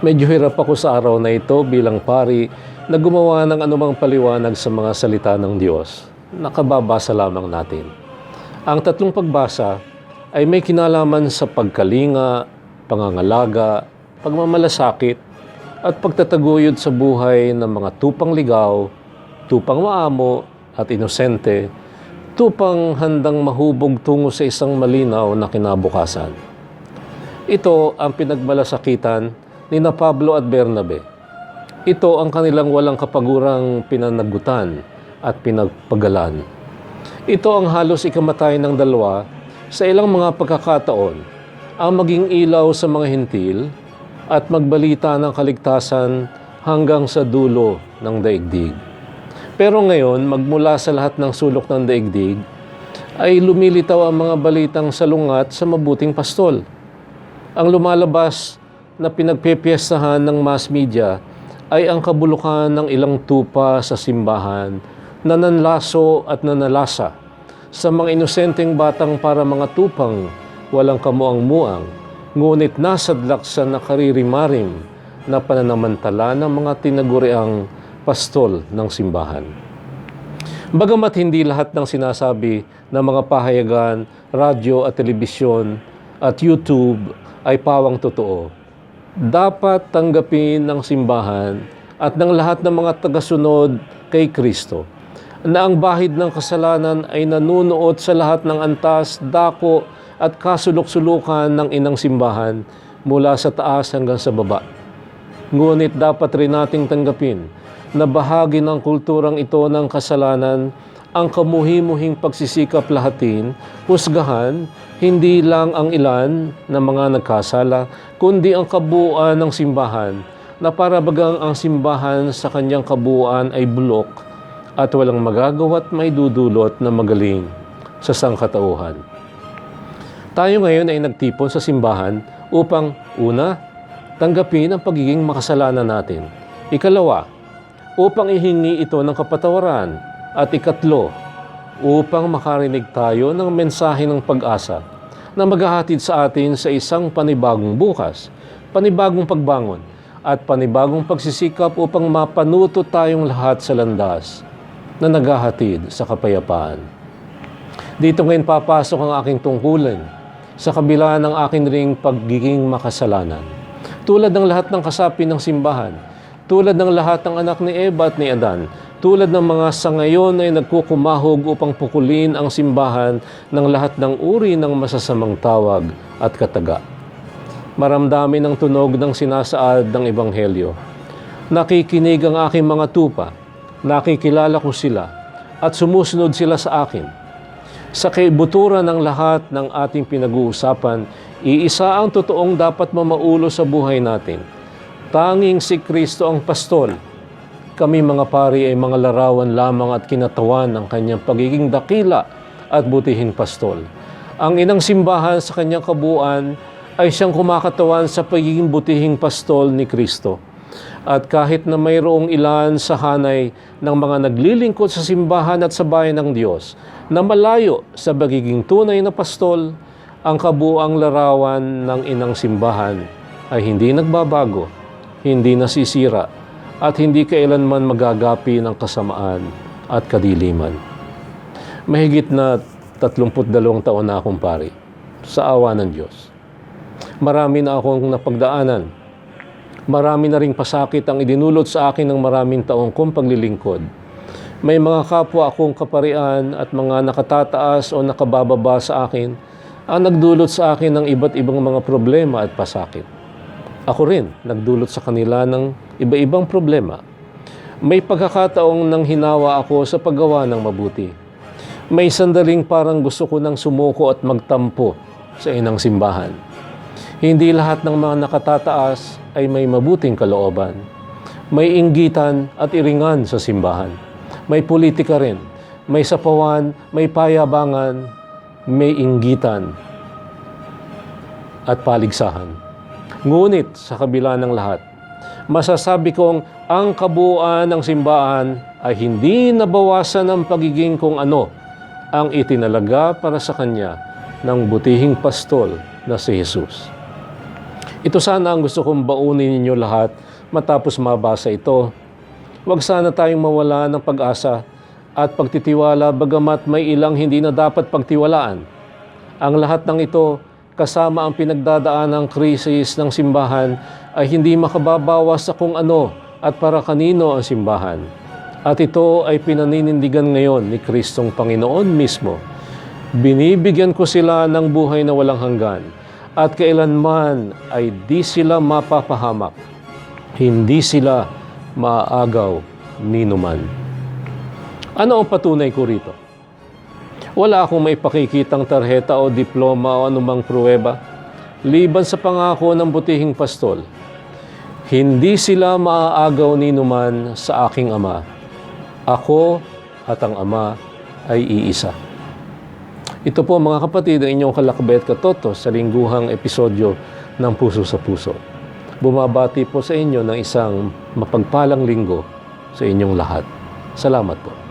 Medyo hirap ako sa araw na ito bilang pari na gumawa ng anumang paliwanag sa mga salita ng Diyos. Nakababasa lamang natin. Ang tatlong pagbasa ay may kinalaman sa pagkalinga, pangangalaga, pagmamalasakit, at pagtataguyod sa buhay ng mga tupang ligaw, tupang maamo at inosente, tupang handang mahubog tungo sa isang malinaw na kinabukasan. Ito ang pinagmalasakitan ni na Pablo at Bernabe. Ito ang kanilang walang kapagurang pinanagutan at pinagpagalan. Ito ang halos ikamatay ng dalawa sa ilang mga pagkakataon ang maging ilaw sa mga hintil at magbalita ng kaligtasan hanggang sa dulo ng daigdig. Pero ngayon, magmula sa lahat ng sulok ng daigdig, ay lumilitaw ang mga balitang salungat sa mabuting pastol. Ang lumalabas na pinagpepiestahan ng mass media ay ang kabulukan ng ilang tupa sa simbahan na nanlaso at nanalasa sa mga inosenteng batang para mga tupang walang kamuang-muang, ngunit nasadlak sa nakaririmarim na pananamantala ng mga tinaguriang pastol ng simbahan. Bagamat hindi lahat ng sinasabi ng mga pahayagan, radyo at telebisyon at YouTube ay pawang totoo, dapat tanggapin ng simbahan at ng lahat ng mga tagasunod kay Kristo na ang bahid ng kasalanan ay nanunuot sa lahat ng antas, dako at kasulok-sulukan ng inang simbahan mula sa taas hanggang sa baba. Ngunit dapat rin nating tanggapin na bahagi ng kulturang ito ng kasalanan ang kamuhi-muhing pagsisikap lahatin, husgahan, hindi lang ang ilan na mga nagkasala, kundi ang kabuuan ng simbahan na para bagang ang simbahan sa kanyang kabuuan ay bulok at walang magagawa at may dudulot na magaling sa sangkatauhan. Tayo ngayon ay nagtipon sa simbahan upang una, tanggapin ang pagiging makasalanan natin. Ikalawa, upang ihingi ito ng kapatawaran. At ikatlo, upang makarinig tayo ng mensahe ng pag-asa na maghahatid sa atin sa isang panibagong bukas, panibagong pagbangon, at panibagong pagsisikap upang mapanuto tayong lahat sa landas na naghahatid sa kapayapaan. Dito ngayon papasok ang aking tungkulin sa kabila ng aking ring pagiging makasalanan. Tulad ng lahat ng kasapi ng simbahan, tulad ng lahat ng anak ni Eva at ni Adan, tulad ng mga sa ngayon ay nagkukumahog upang pukulin ang simbahan ng lahat ng uri ng masasamang tawag at kataga. Maramdamin ang tunog ng sinasaad ng Ebanghelyo. Nakikinig ang aking mga tupa, nakikilala ko sila, at sumusunod sila sa akin. Sa kaibuturan ng lahat ng ating pinag-uusapan, iisa ang totoong dapat mamaulo sa buhay natin. Tanging si Kristo ang pastol. Kami mga pari ay mga larawan lamang at kinatawan ng kanyang pagiging dakila at butihing pastol. Ang inang simbahan sa kanyang kabuuan ay siyang kumakatawan sa pagiging butihing pastol ni Kristo. At kahit na mayroong ilan sa hanay ng mga naglilingkod sa simbahan at sa bayan ng Diyos na malayo sa pagiging tunay na pastol, ang kabuang larawan ng inang simbahan ay hindi nagbabago, hindi nasisira, at hindi kailanman magagapi ng kasamaan at kadiliman. Mahigit na 32 taon na akong pari sa awa ng Diyos. Marami na akong napagdaanan Marami na ring pasakit ang idinulot sa akin ng maraming taong kong paglilingkod. May mga kapwa akong kaparian at mga nakatataas o nakabababa sa akin ang nagdulot sa akin ng iba't ibang mga problema at pasakit. Ako rin nagdulot sa kanila ng iba-ibang problema. May pagkakataong nang hinawa ako sa paggawa ng mabuti. May sandaling parang gusto ko nang sumuko at magtampo sa inang simbahan. Hindi lahat ng mga nakatataas ay may mabuting kalooban. May inggitan at iringan sa simbahan. May politika rin. May sapawan, may payabangan, may inggitan at paligsahan. Ngunit sa kabila ng lahat, masasabi kong ang kabuuan ng simbahan ay hindi nabawasan ng pagiging kung ano ang itinalaga para sa kanya ng butihing pastol na si Jesus. Ito sana ang gusto kong baunin ninyo lahat matapos mabasa ito. Huwag sana tayong mawala ng pag-asa at pagtitiwala bagamat may ilang hindi na dapat pagtiwalaan. Ang lahat ng ito kasama ang pinagdadaan ng krisis ng simbahan ay hindi makababawas sa kung ano at para kanino ang simbahan. At ito ay pinaninindigan ngayon ni Kristong Panginoon mismo. Binibigyan ko sila ng buhay na walang hanggan at kailanman ay di sila mapapahamak. Hindi sila maaagaw ni numan. Ano ang patunay ko rito? Wala akong may pakikitang tarheta o diploma o anumang pruweba. Liban sa pangako ng butihing pastol, hindi sila maaagaw ni numan sa aking ama. Ako at ang ama ay iisa. Ito po mga kapatid ang inyong kalakbet katoto sa lingguhang episodyo ng Puso sa Puso. Bumabati po sa inyo ng isang mapagpalang linggo sa inyong lahat. Salamat po.